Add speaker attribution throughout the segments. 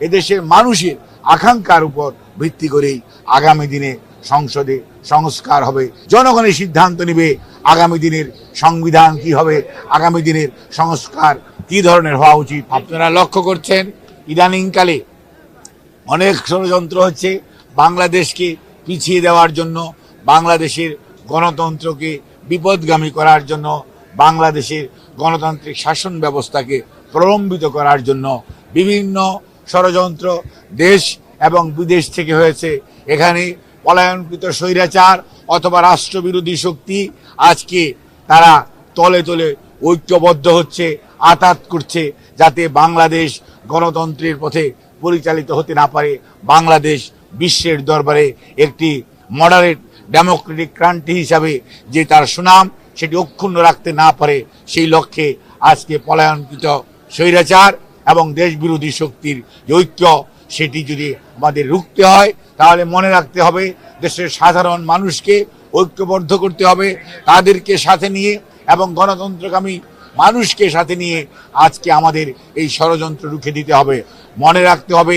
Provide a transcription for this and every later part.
Speaker 1: এদেশের মানুষের আকাঙ্ক্ষার উপর ভিত্তি করেই আগামী দিনে সংসদে সংস্কার হবে। জনগণের সিদ্ধান্ত নেবে আগামী দিনের সংবিধান কি হবে, আগামী দিনের সংস্কার কি ধরনের হওয়া উচিত। আপনারা লক্ষ্য করছেন, ইদানিংকালে অনেক ষড়যন্ত্র হচ্ছে বাংলাদেশকে পিছিয়ে দেওয়ার জন্য, বাংলাদেশের গণতন্ত্রকে বিপদগামী করার জন্য, বাংলাদেশের গণতান্ত্রিক শাসন ব্যবস্থাকে প্রলম্বিত করার জন্য বিভিন্ন ষড়যন্ত্র দেশ এবং বিদেশ থেকে হয়েছে। এখানে পলায়নকৃত স্বৈরাচার অথবা রাষ্ট্রবিরোধী শক্তি আজকে তারা তলে তলে ঐক্যবদ্ধ হচ্ছে, আতাত করছে যাতে বাংলাদেশ গণতন্ত্রের পথে পরিচালিত হতে না পারে। বাংলাদেশ বিশ্বের দরবারে একটি মডারেট ডেমোক্রেটিক ক্রান্তি হিসাবে যে তার সুনাম সেটি অক্ষুণ্ণ রাখতে না পারে, সেই লক্ষ্যে আজকে পলায়নকৃত স্বৈরাচার এবং দেশবিরোধী শক্তির যে ঐক্য, সেটি যদি আমাদের রুখতে হয়, তাহলে মনে রাখতে হবে দেশের সাধারণ মানুষকে ঐক্যবদ্ধ করতে হবে, তাদেরকে সাথে নিয়ে এবং গণতন্ত্রকামী মানুষকে সাথে নিয়ে আজকে আমাদের এই ষড়যন্ত্র রুখে দিতে হবে। মনে রাখতে হবে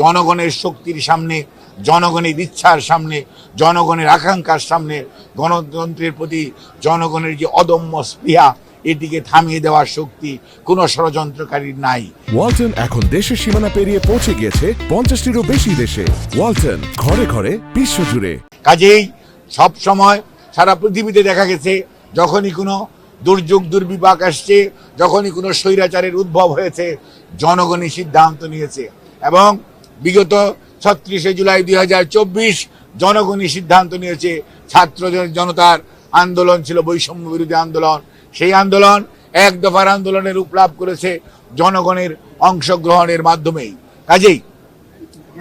Speaker 1: জনগণের শক্তির সামনে, জনগণের ইচ্ছার সামনে, জনগণের আকাঙ্ক্ষার সামনে গণতন্ত্রের প্রতি জনগণের যে অদম্য স্পৃহা এটিকে থামিয়ে দেওয়ার শক্তি কোনো ষড়যন্ত্রকারীর নাই।
Speaker 2: ওয়ালটন এখন দেশের সীমানা পেরিয়ে পৌঁছে গিয়েছে পঞ্চাশটিরও বেশি দেশে। ওয়ালটন ঘরে ঘরে বিশ্বজুড়ে।
Speaker 1: কাজেই সব সময় সারা পৃথিবীতে দেখা গেছে যখনই কোনো দুর্যোগ দুর্বিপাক আসছে যখনই কোনো স্বৈরাচারের উদ্ভব হয়েছে জনগণই সিদ্ধান্ত নিয়েছে। এবং বিগত ছত্রিশে জুলাই দুই হাজার চব্বিশ জনগণই সিদ্ধান্ত নিয়েছে ছাত্র জনতার আন্দোলন ছিল বৈষম্য বিরোধী আন্দোলন সেই আন্দোলন এক দফার আন্দোলনের রূপ লাভ করেছে জনগণের অংশগ্রহণের মাধ্যমেই। কাজেই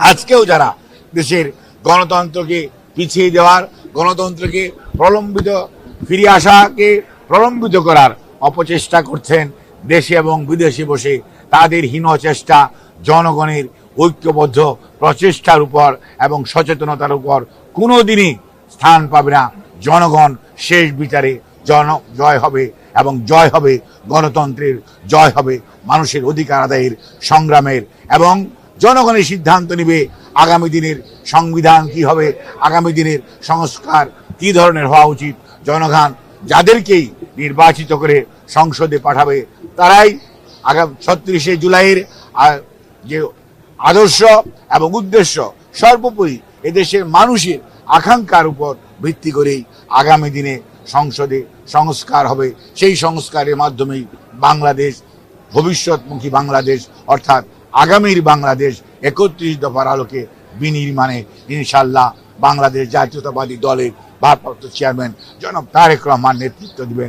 Speaker 1: আজকেও যারা দেশের গণতন্ত্রকে পিছিয়ে দেওয়ার, গণতন্ত্রকে প্রলম্বিত ফিরে আসাকে প্রলম্বিত করার অপচেষ্টা করছেন দেশে এবং বিদেশে বসে, তাদের হীন চেষ্টা জনগণের ঐক্যবদ্ধ প্রচেষ্টার উপর এবং সচেতনতার উপর কোনো দিনই স্থান পাবে না। জনগণ শেষ বিচারে জন, জয় হবে এবং জয় হবে গণতন্ত্রের, জয় হবে মানুষের অধিকার আদায়ের সংগ্রামের এবং জনগণের সিদ্ধান্ত নেবে আগামী দিনের সংবিধান কি হবে, আগামী দিনের সংস্কার কি ধরনের হওয়া উচিত, জনগণ যাদেরকেই নির্বাচিত করে সংসদে পাঠাবে তারাই আগাম, ছত্রিশে জুলাইয়ের যে আদর্শ এবং উদ্দেশ্য সর্বোপরি এদেশের মানুষের আকাঙ্ক্ষার উপর ভিত্তি করেই আগামী দিনে সংসদে সংস্কার হবে। সেই সংস্কারের মাধ্যমেই বাংলাদেশ, ভবিষ্যৎমুখী বাংলাদেশ, অর্থাৎ আগামীর বাংলাদেশ একত্রিশ দফার আলোকে বিনির্মাণে ইনশাল্লাহ বাংলাদেশ জাতীয়তাবাদী দলের ভারপ্রাপ্ত চেয়ারম্যান জনাব তারেক রহমান নেতৃত্ব দিবেন।